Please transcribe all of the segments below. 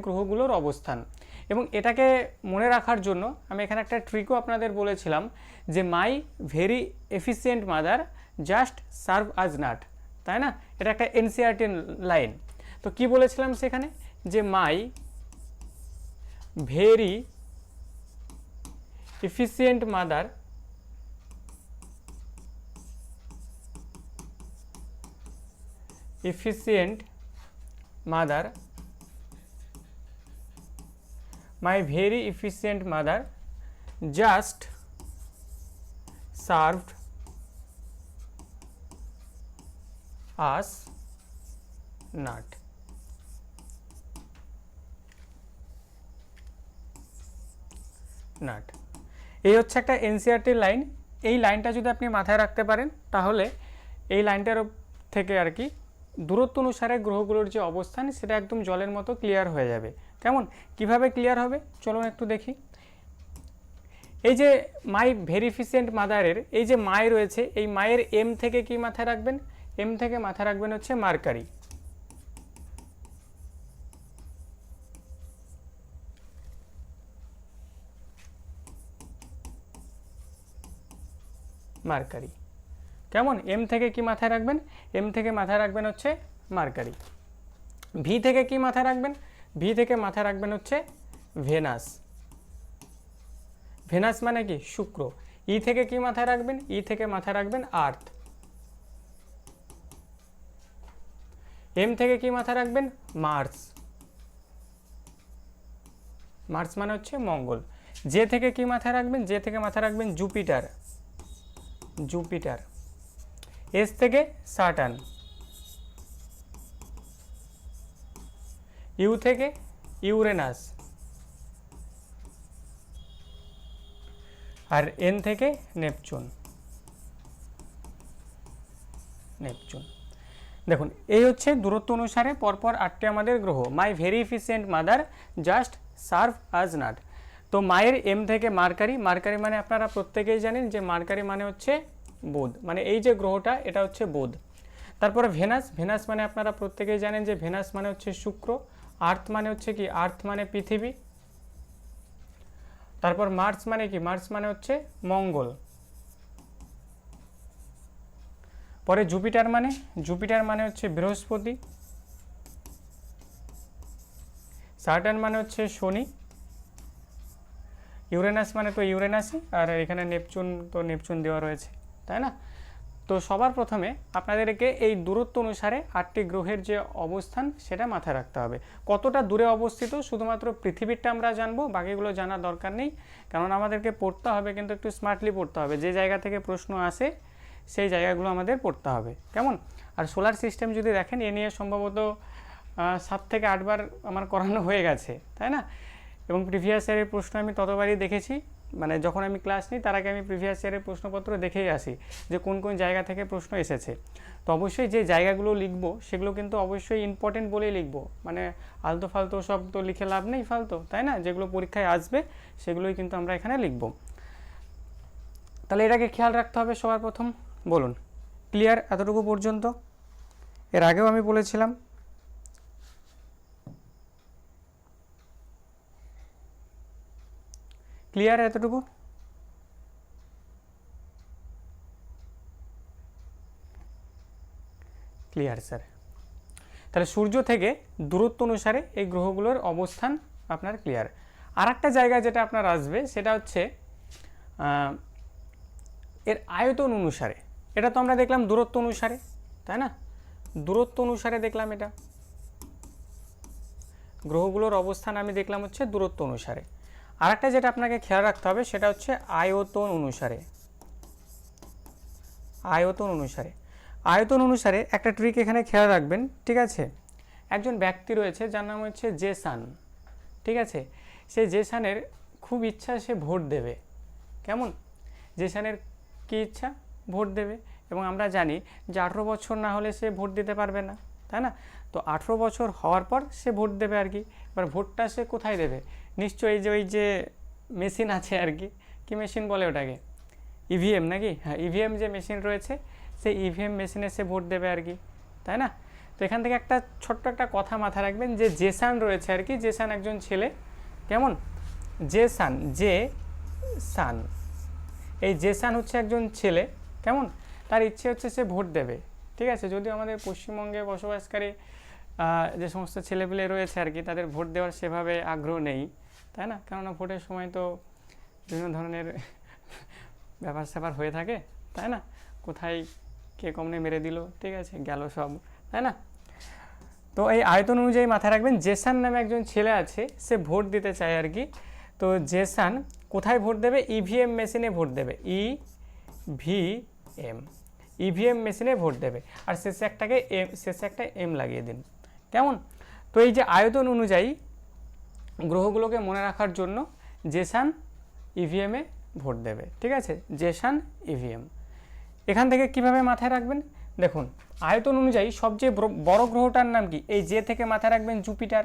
গ্রহগুলোর অবস্থান। এবং এটাকে মনে রাখার জন্য আমি এখানে একটা ট্রিকও আপনাদের বলেছিলাম যে my very efficient mother just serve us nut তাই না? এটা একটা এনসিআরটি লাইন তো কি বলেছিলাম সেখানে? যে my very efficient mother efficient mother my very efficient mother just served us nut nut এই হচ্ছে একটা এনসিআরটির লাইন এই লাইনটা যদি আপনি মাথায় রাখতে পারেন, তাহলে এই লাইনটার থেকে আর কি দূরত্ব অনুসারে গ্রহগুলোর যে অবস্থান, সেটা একদম জলের মতো ক্লিয়ার হয়ে যাবে। কেমন? কীভাবে ক্লিয়ার হবে? চলুন একটু দেখি। এই যে মাই ভেরিফিসিয়েন্ট মাদারের এই যে মাই রয়েছে, এই মায়ের এম থেকে কি মাথায় রাখবেন? এম থেকে মাথায় রাখবেন হচ্ছে মার্কারি। মার্কারি। কেমন? এম থেকে কি মাথায় রাখবেন? এম থেকে মাথায় রাখবেন হচ্ছে মার্কারি। ভি থেকে কি মাথায় রাখবেন? ভি থেকে মাথায় রাখবেন হচ্ছে ভেনাস। ভেনাস মানে কি? শুক্র। ই থেকে কি মাথায় রাখবেন? ই থেকে মাথায় রাখবেন আর্থ। এম থেকে কি মাথায় রাখবেন? মার্স। মার্স মানে হচ্ছে মঙ্গল। যে থেকে কি মাথায় রাখবেন? যে থেকে মাথায় রাখবেন জুপিটার। জুপিটার। এস থেকে সাটার্ন ইউ থেকে ইউরেনাস। আর এন থেকে নেপচুন। নেপচুন। দেখুন, এই হচ্ছে দূরত্ব অনুসারে পরপর আটটি আমাদের গ্রহ। My very efficient mother just serve us nut তো মায়ের এম থেকে মার্কারি মার্কারি মানে আপনারা প্রত্যেকেই জানেন যে মার্কারি মানে হচ্ছে বুধ। মানে এই যে গ্রহটা, এটা হচ্ছে বুধ। তারপরে ভেনাস ভেনাস মানে আপনারা প্রত্যেকেই জানেন যে ভেনাস মানে হচ্ছে শুক্র। আর্থ মানে হচ্ছে কি? আর্থ মানে পৃথিবী। তারপর মার্স মানে কি? মার্স মানে হচ্ছে মঙ্গল। পরে জুপিটার মানে? জুপিটার মানে হচ্ছে বৃহস্পতি। সাটার্ন মানে হচ্ছে শনি। ইউরেনাস মানে তো ইউরেনাসই, আর এখানে নেপচুন, তো নেপচুন দেওয়া রয়েছে, তাই না? তো সবার প্রথমে আপনাদেরকে এই দূরত্ব অনুসারে আটটি গ্রহের যে অবস্থান সেটা মাথায় রাখতে হবে। কতটা দূরে অবস্থিত শুধুমাত্র পৃথিবীরটা আমরা জানব, বাকিগুলো জানার দরকার নেই। কারণ আমাদেরকে পড়তে হবে কিন্তু একটু স্মার্টলি পড়তে হবে। যে জায়গা থেকে প্রশ্ন আসে, সেই জায়গাগুলো আমাদের পড়তে হবে। কেমন? আর সোলার সিস্টেম যদি দেখেন, এ নিয়ে সম্ভবত সাত থেকে আটবার আমার করানো হয়ে গেছে, তাই না? এবং প্রিভিয়াস ইয়ারের প্রশ্ন আমি ততবারই দেখেছি। মানে যখন আমি ক্লাস নিই, তার আগে আমি প্রিভিয়াস ইয়ারের প্রশ্নপত্র দেখেই আসি যে কোন কোন জায়গা থেকে প্রশ্ন এসেছে। তো অবশ্যই যে জায়গাগুলো লিখব, সেগুলো কিন্তু অবশ্যই ইম্পর্টেন্ট বলেই লিখব। মানে আলতো ফালতো সব তো লিখে লাভ নেই ফালতো, তাই না? যেগুলো পরীক্ষায় আসবে, সেগুলোই কিন্তু আমরা এখানে লিখব। তাহলে এটাকে খেয়াল রাখতে হবে সবার প্রথম। বলুন ক্লিয়ার এতটুকু পর্যন্ত? এর আগেও আমি বলেছিলাম ক্লিয়ার এতটুকু? ক্লিয়ার স্যার তাহলে সূর্য থেকে দূরত্ব অনুসারে এই গ্রহগুলোর অবস্থান আপনার ক্লিয়ার আর একটা জায়গা যেটা আপনার আসবে, সেটা হচ্ছে এর আয়তন অনুসারে। এটা তো আমরা দেখলাম দূরত্ব অনুসারে, তাই না? দূরত্ব অনুসারে দেখলাম এটা। গ্রহগুলোর অবস্থান আমি দেখলাম হচ্ছে দূরত্ব অনুসারে। আর একটা যেটা আপনাকে খেয়াল রাখতে হবে সেটা হচ্ছে আয়তন অনুসারে। আয়তন অনুসারে। আয়তন অনুসারে একটা ট্রিক এখানে খেয়াল রাখবেন, ঠিক আছে? একজন ব্যক্তি রয়েছে যার নাম হচ্ছে জেসান, ঠিক আছে? সেই জেসানের খুব ইচ্ছা সে ভোট দেবে। কেমন? জেসানের কি ইচ্ছা? ভোট দেবে। এবং আমরা জানি যে আঠেরো বছর না হলে সে ভোট দিতে পারবে না, তাই না? তো আঠেরো বছর হওয়ার পর সে ভোট দেবে আর কি। এবার ভোটটা সে কোথায় দেবে? নিশ্চয়ই যে ওই যে মেশিন আছে আর কি, কী মেশিন বলে ওটাকে? ইভিএম নাকি? হ্যাঁ ইভিএম যে মেশিন রয়েছে, সেই ইভিএম মেশিনে সে ভোট দেবে আর কি, তাই না? তো এখান থেকে একটা ছোট্ট একটা কথা মাথায় রাখবেন যে জেসান রয়েছে আর কি, জেসান একজন ছেলে, কেমন? জেসান, জে সান। এই জেসান হচ্ছে একজন ছেলে, কেমন? তার ইচ্ছে হচ্ছে সে ভোট দেবে, ঠিক আছে? যদিও আমাদের পশ্চিমবঙ্গে বসবাসকারী যে সমস্ত ছেলেপিলে রয়েছে আর কি, তাদের ভোট দেওয়ার সেভাবে আগ্রহ নেই, তাই না? কেননা ভোটের সময় তো বিভিন্ন ধরনের ব্যাপার স্যাপার হয়ে থাকে, তাই না? কোথায় কে কমনে মেরে দিল, ঠিক আছে, গেল সব, তাই না? তো এই আয়তন অনুযায়ী মাথায় রাখবেন, জেসান নামে একজন ছেলে আছে, সে ভোট দিতে চায় আর কি। তো জেসান কোথায় ভোট দেবে? ইভিএম মেশিনে ভোট দেবে ই ভি এম ইভিএম মেশিনে ভোট দেবে, আর শেষে একটাকে এম শেষে একটা এম লাগিয়ে দিন। কেমন? তো এই যে আয়তন অনুযায়ী গ্রহগুলোকে মনে রাখার জন্য জেসান ইভিএমে ভোট দেবে, ঠিক আছে? জেসান ইভিএম এখান থেকে কীভাবে মাথায় রাখবেন? দেখুন, আয়তন অনুযায়ী সবচেয়ে বড়- বড় গ্রহটার নাম কি? এই জে থেকে মাথায় রাখবেন জুপিটার,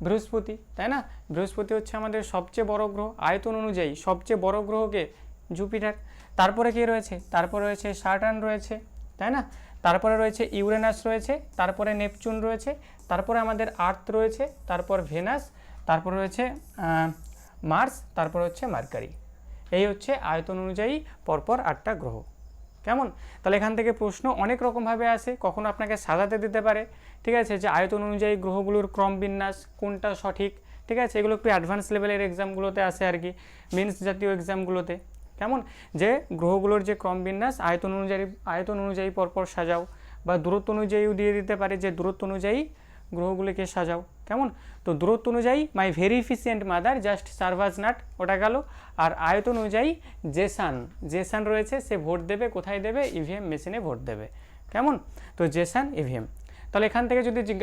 বৃহস্পতি, তাই না? বৃহস্পতি হচ্ছে আমাদের সবচেয়ে বড় গ্রহ। আয়তন অনুযায়ী সবচেয়ে বড় গ্রহকে জুপিটার। তারপরে কে রয়েছে? তারপরে রয়েছে সাটার্ন রয়েছে, তাই না? তারপরে রয়েছে ইউরেনাস রয়েছে, তারপরে নেপচুন রয়েছে, তারপরে আমাদের আর্থ রয়েছে, তারপর ভেনাস, তারপর রয়েছে মার্স, তারপর হচ্ছে মার্কারি। এই হচ্ছে আয়তন অনুযায়ী পরপর আটটা গ্রহ। কেমন? তাহলে এখান থেকে প্রশ্ন অনেক রকমভাবে আসে, কখনো আপনাকে সাজাতে দিতে পারে, ঠিক আছে? যে আয়তন অনুযায়ী গ্রহগুলোর ক্রম বিন্যাস, কোনটা সঠিক, ঠিক আছে? এগুলো একটু অ্যাডভান্স লেভেলের এক্সামগুলোতে আসে আর কি মেন্স জাতীয় এক্সামগুলোতে কেমন? যে গ্রহগুলোর যে ক্রম বিন্যাস, আয়তন অনুযায়ী আয়তন অনুযায়ী পরপর সাজাও বা দূরত্ব অনুযায়ীও দিয়ে দিতে পারে যে দূরত্ব অনুযায়ী গ্রহগুলোকে সাজাও। কেমন? তো দূরত্ব অনুযায়ী my very efficient mother just serve us nut ওটা গেল। আর আয়তন অনুযায়ী জেসান জেসান রয়েছে সে ভোট দেবে, কোথায় দেবে? ইভিএম মেশিনে ভোট দেবে। কেমন? তো জেসান ইভিএম তাহলে এখান থেকে যদি জিজ্ঞাসা